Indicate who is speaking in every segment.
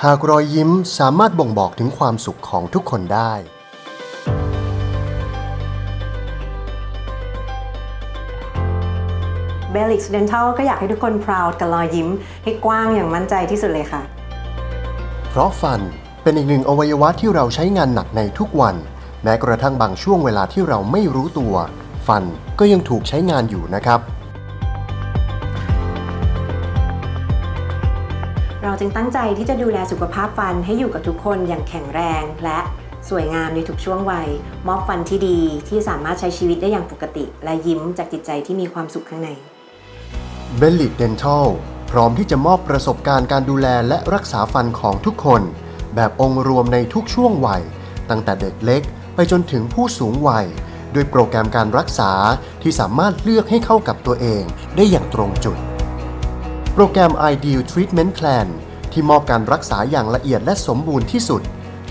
Speaker 1: หากรอยยิ้มสามารถบ่งบอกถึงความสุขของทุกคนได้
Speaker 2: เบลิก Dental ก็อยากให้ทุกคน proud กับรอยยิ้ม ให้กว้างอย่างมั่นใจที่สุดเลยค่ะ
Speaker 1: เพราะฟันเป็นอีกหนึ่งอวัยวะที่เราใช้งานหนักในทุกวัน แม้กระทั่งบางช่วงเวลาที่เราไม่รู้ตัว ฟันก็ยังถูกใช้งานอยู่นะครับ
Speaker 2: เราจึงตั้งใจที่จะดูแลสุขภาพฟันให้อยู่กับทุกคนอย่างแข็งแรง และสวยงามในทุกช่วงวัย มอบฟันที่ดีที่สามารถใช้ชีวิตได้อย่างปกติ และยิ้มจากจิตใจที่มีความสุขข้างใน
Speaker 1: b e l l i c Dental พร้อมที่จะมอบประสบการณ์การดูแลและรักษาฟันของทุกคน แบบองค์รวมในทุกช่วงวัย ตั้งแต่เด็กเล็ก ไปจนถึงผู้สูงวัย ด้วยโปรแกรมการรักษาที่สามารถเลือกให้เข้ากับตัวเองได้อย่างตรงจุด โปรแกรม Ideal Treatment Plan ที่มอบการรักษาอย่างละเอียดและสมบูรณ์ที่สุด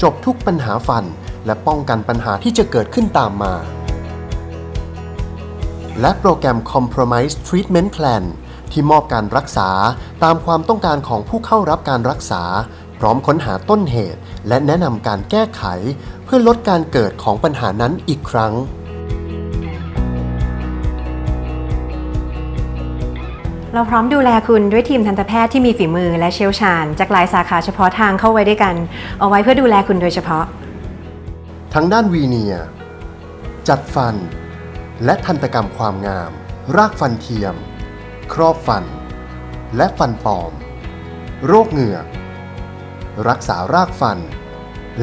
Speaker 1: จบทุกปัญหาฟัน และป้องกันปัญหาที่จะเกิดขึ้นตามมา และโปรแกรม Compromise Treatment Plan ที่มอบการรักษาตามความต้องการของผู้เข้ารับการรักษา พร้อมค้นหาต้นเหตุ และแนะนำการแก้ไข เพื่อลดการเกิดของปัญหานั้นอีกครั้ง
Speaker 2: เราพร้อมดูแลคุณด้วยทีมทันตแพทย์ที่มีฝีมือและเชี่ยวชาญ จากหลายสาขาเฉพาะทางเข้าไว้ด้วยกัน เอาไว้เพื่อดูแลคุณโดยเฉพาะ
Speaker 1: ทั้งด้านวีเนีย จัดฟัน และทันตกรรมความงาม รากฟันเทียม ครอบฟัน และฟันปลอม โรคเหงือกรักษารากฟัน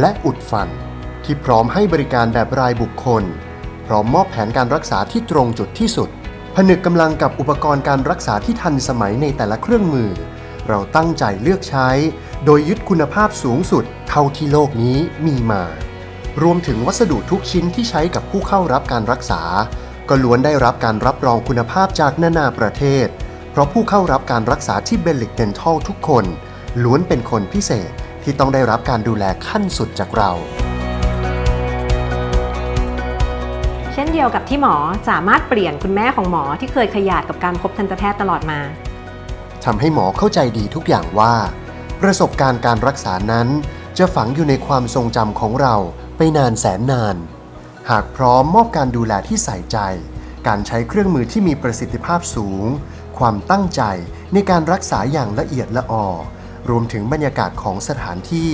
Speaker 1: และอุดฟัน ที่พร้อมให้บริการแบบรายบุคคล พร้อมมอบแผนการรักษาที่ตรงจุดที่สุด ผนึกกำลังกับอุปกรณ์การรักษาที่ทันสมัยในแต่ละเครื่องมือ เราตั้งใจเลือกใช้ โดยยึดคุณภาพสูงสุดเท่าที่โลกนี้มีมา รวมถึงวัสดุทุกชิ้นที่ใช้กับผู้เข้ารับการรักษา ก็ล้วนได้รับการรับรองคุณภาพจากนานาประเทศ เพราะผู้เข้ารับการรักษาที่เบลลิกเดนทัลทุกคน ล้วนเป็นคนพิเศษที่ต้องได้รับการดูแลขั้นสุดจากเรา
Speaker 2: ช่นเดียวกับที่หมอสามารถเปลี่ยนคุณแม่ของหมอที่เคยขยาดกับการพบทันตแพทย์ตลอดมา
Speaker 1: ทำให้หมอเข้าใจดีทุกอย่างว่า ประสบการณ์การรักษานั้น จะฝังอยู่ในความทรงจำของเราไปนานแสนนาน หากพร้อมมอบการดูแลที่ใส่ใจ การใช้เครื่องมือที่มีประสิทธิภาพสูง ความตั้งใจในการรักษาอย่างละเอียดละออรวมถึงบรรยากาศของสถานที่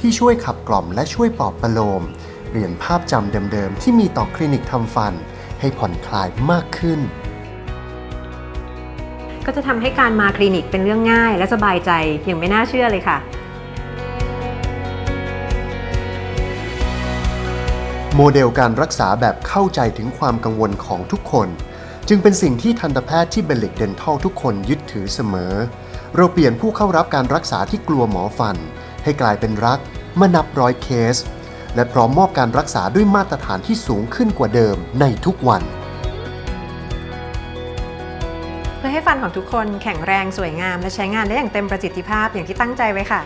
Speaker 1: ที่ช่วยขับกล่อมและช่วยปลอบประโลม เปลี่ยนภาพจำเดิมๆ ที่มีต่อคลินิกทำฟันให้ผ่อนคลายมากขึ้น
Speaker 2: ก็จะทำให้การมาคลินิกเป็นเรื่องง่าย และสบายใจอย่างไม่น่าเชื่อเลยค่ะ
Speaker 1: โมเดลการรักษาแบบเข้าใจถึงความกังวลของทุกคน จึงเป็นสิ่งที่ทันตแพทย์ที่เบลลิกเดนทัลทุกคนยึดถือเสมอ เราเปลี่ยนผู้เข้ารับการรักษาที่กลัวหมอฟัน ให้กลายเป็นรักมานับร้อยเคส และพร้อมมอบการรักษาด้วยมาตรฐานที่สูงขึ้นกว่าเดิมในทุกวัน
Speaker 2: เพื่อให้ฟันของทุกคนแข็งแรงสวยงาม และใช้งานได้อย่างเต็มประสิทธิภาพอย่างที่ตั้งใจไว้ค่ะ